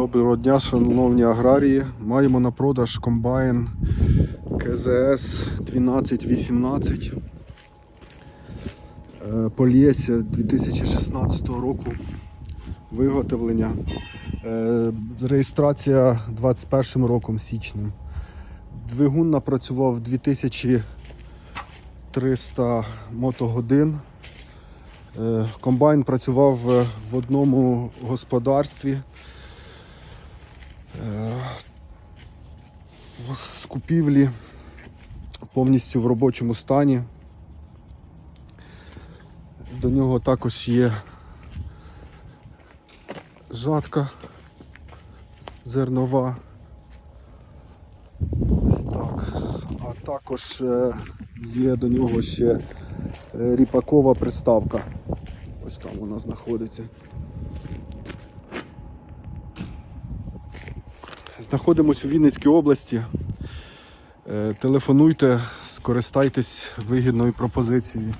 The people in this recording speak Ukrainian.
Доброго дня, шановні аграрії. Маємо на продаж комбайн КЗС 1218 Е, 2016 року виготовлення. Е, Реєстрація 21 роком січнем. Двигун напрацював 2300 мотогодин. Е, Комбайн працював в одному господарстві. З купівлі повністю в робочому стані. До нього також є жатка зернова. Ось так. А також е, є до нього ще е, ріпакова приставка. Ось там вона знаходиться. Знаходимось у Вінницькій області. Е, Телефонуйте, скористайтесь вигідною пропозицією.